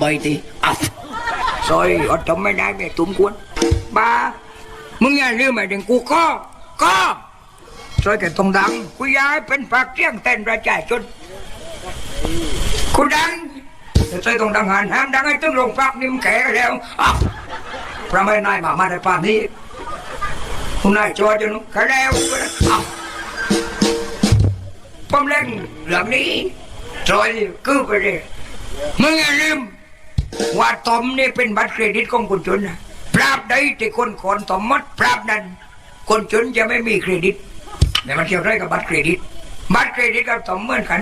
ใบตีอะซอยอดทำไม่ได้ไม่ตุ้มควรบ้ามึงอย่าลืมไอ้เด็กกูก็ก็ซอยแกตรงดังกูย้ายเป็นปากเจียงเต้นประจายจนกูดังซอยตรงดังหันห้ามดังให้ตึ้งโรงพักนิ่มแก่แล้วอะพระไม่นายมามาในป่านนี้คุณนายจอยจนแก่แล้วอะผมเล่นเรื่องนี้จอยคือไปเลย มึงอย่าลืมว่าตอมนี่เป็นบัตรเครดิตของคนจนนะปราบใดที่คนขอนตอมมัดปราบนั้น คนจนจะไม่มีเครดิตแต่มันเกี่ยวไรกับบัตรเครดิต บัตรเครดิตกับตอมเหมือนกัน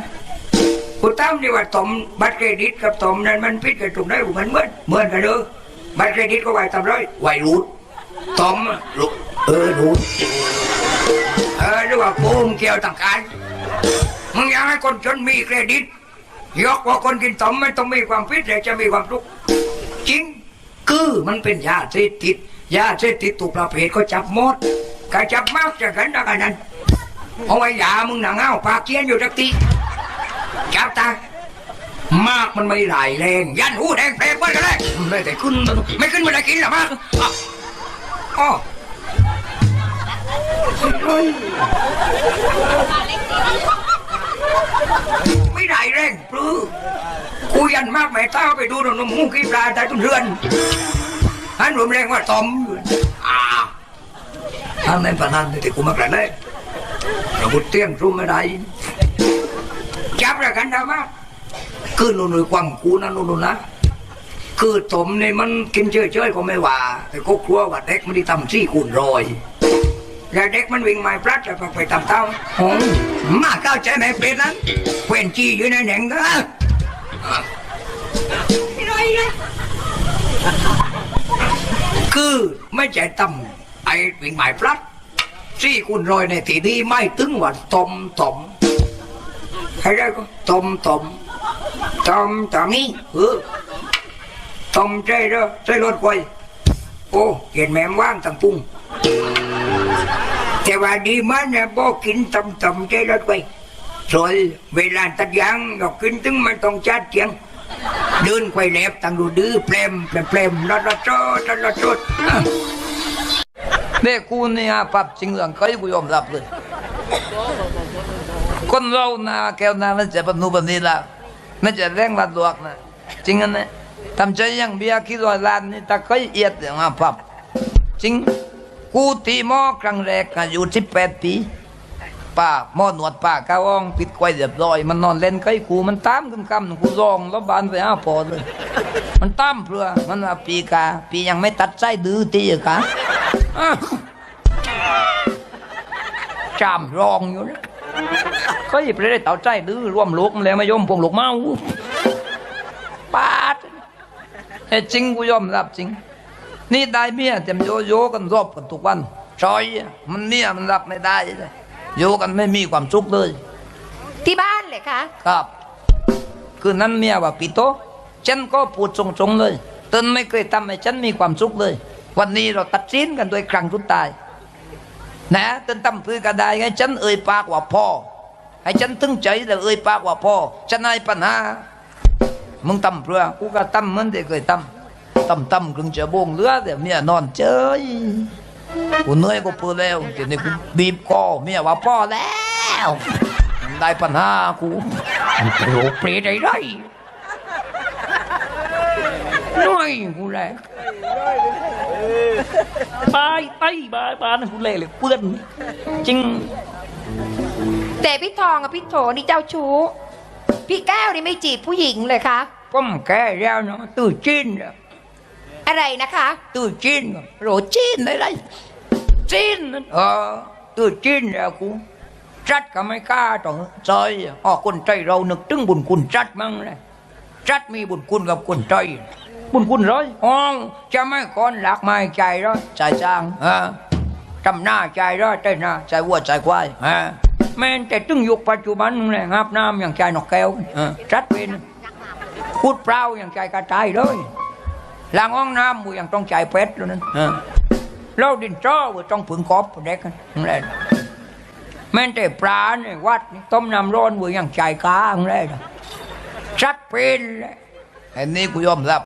กูตั้มนี่ว่าตอมบัตรเครดิตกับตอมนั้นมันพิดกันตรงไหนมันเหมือนเหมือนกันเลยบัตรเครดิตก็ไหวตามร้อยไหวรูดตอมรูดเออรูดเออหรือว่าปูมเกี่ยวต่างกันมึงอยากให้คนจนมีเครดิต ยกว่าคนกินตอมไม่ต้องมีความพิษแต่จะมีความทุกข์จริง คือมันเป็นยาเสพติดยาเสพติดถูกประเภทก็จับหมดก็จับมากจะกันได้กันนั้นเอาไว้ยามึงหนังเอาปากเกียนอยู่ทักทีจับตามากมันไม่ไหลแรง ยันหูแดงแปลกเบิ้ลกันเลยไม่แต่ขึ้นไม่ขึ้นม่ได้กินหรอกมากอะอ๋ ข้าไปดูนมหูกีปลาตายตุ้นเรือนฮันรวมแรงว่าตอมอ่าถ้าไม่พนันแต่กูมากระเลยเราบุเตี้ยงรู้ไม่ได้จับแล้กันนะมาคือนุ่ยความกูนะนุ่นนะคือตมเนี่ยมันกินเฉยๆก็ไม่ว่า แต่ก็กลัวว่าเด็กมันได้ทำซี่คูณรอยแล้วเด็กมันวิ่งมาพลัดแล้วก็ไปตามเต้าโอ้มาเข้าใจไหมเป็ดนั้นเว้นจี้อยู่ในแหน่งนะ คือไม่ใช่ตำไอ้วิ่งหมายพลัดซี่คุณรอยในที่นี้ไม่ตึงว่าตมตมใครได้ก็ตมตมตมตมนี่เออตมใจเด้อใจรถไฟโอ้เห็นแม่มว่างตั้งปุ้งแต่ว่าดีมันนะบอกกินตำตำใจรถไปสวยเวลาตัดยางเรากินถึงมันต้องจัดเสียง เดินไขว้แลบตั้งดูดื้อเปลมเปลมเปลมรถรถรถรถรถรถเด็กกูเนี่ยปรับจริงเรื่องเคยกูยอมรับเลยคนเรานะแก้วนะมันจะบรรลุแบบนี้ละมันจะแรงลัดลวกนะจริงอันนี้ทำใจยังเบียร์คิดร้อยล้านนี่ตาเคยเอียดอย่างมาปรับจริงกูตีหม้อครั้งแรกอายุสิบแปดปี ป้าหมอหนวดป้ากาวองปิดไว้เรียบร้อย มันนอนเล่นใกล้กูมันตามขึ้นคำกูร้องแล้วบานไปหาพอเลย มันตามเพื่อมันว่าปีกา ปียังไม่ตัดใจดื้อตีกาอ้าวจามรองอยู่นะก็หยิบไปได้เต่าใจดื้อร่วมลูกมันแล้วไม่ยอมพวงลูกเมาปาดแต่จริงกูยอมรับจริง นี่ได้เมียเต็มโยโย่กันรอบกันทุกวันชอยมันเมียมันรับไม่ได้เลย โยกันไม่มีความสุขเลย ที่บ้านเลยคะครับ คือนั้นเมียว่าปีโตฉันก็พูดตรงๆเลยตนไม่เคยทำให้ฉันมีความสุขเลย วันนี้เราตัดสินกันโดยครั้งสุดท้าย นะตนทำเพื่อกันได้ให้ฉันเอ่ยปากว่าพ่อ ให้ฉันตึงใจแต่เอ่ยปากว่าพ่อฉันให้ปัญหามึงทำเพื่อกูก็ทำเหมือนที่เคยทำทำทำกึ่งจะบงเหลือแต่เมียนอนเฉย กูเหนื่อยกูเพื่อแล้วทีนี้กูบีบคอเมียว่าพ่อแล้วได้ปัญหากูมันโปรเปรตได้ไรน้อยกูแหละตายตายบ้าบ้านกูเละเลยเปื้อนจริง แต่พี่ทองกับพี่โถนี่เจ้าชู้ พี่แก้วนี่ไม่จีบผู้หญิงเลยคะผมแก่แล้วเนาะตื่นจีนแล้ว อะไรนะคะตื่นจีนโรจีนได้ไรจีนนั่นเออตื่นจีนแล้วกูจัดก็ไม่กล้าต่อใจอ๋อคนใจเรานึกถึงบุญคุณจัดมั้งเลยจัดมีบุญคุณกับคนใจบุญคุณร้อยอ๋อจะไม่คนหลักไม่ใจร้อยใจจางฮะทำหน้าใจร้อยเต้นหน้าใจวัวใจควายฮะแม้แต่ตึงยุคปัจจุบันเลยอาบน้ำอย่างใจนกแก้วฮะจัดเป็นพูดเปล่าอย่างใจกระจายเลย ล้างห้องน้ำมูอย่างต้องใจเป็ดแล้วนั้นฮะเราดินจ้อว่าต้องผึ่งกอบเด็กกันนั่นแหละแม้แต่ปลาเนี่ยวัดนี่ต้มน้ำร้อนว่าอย่างใจกาอย่างไรนะชัดเป็นเลยอันนี้กูยอมรับ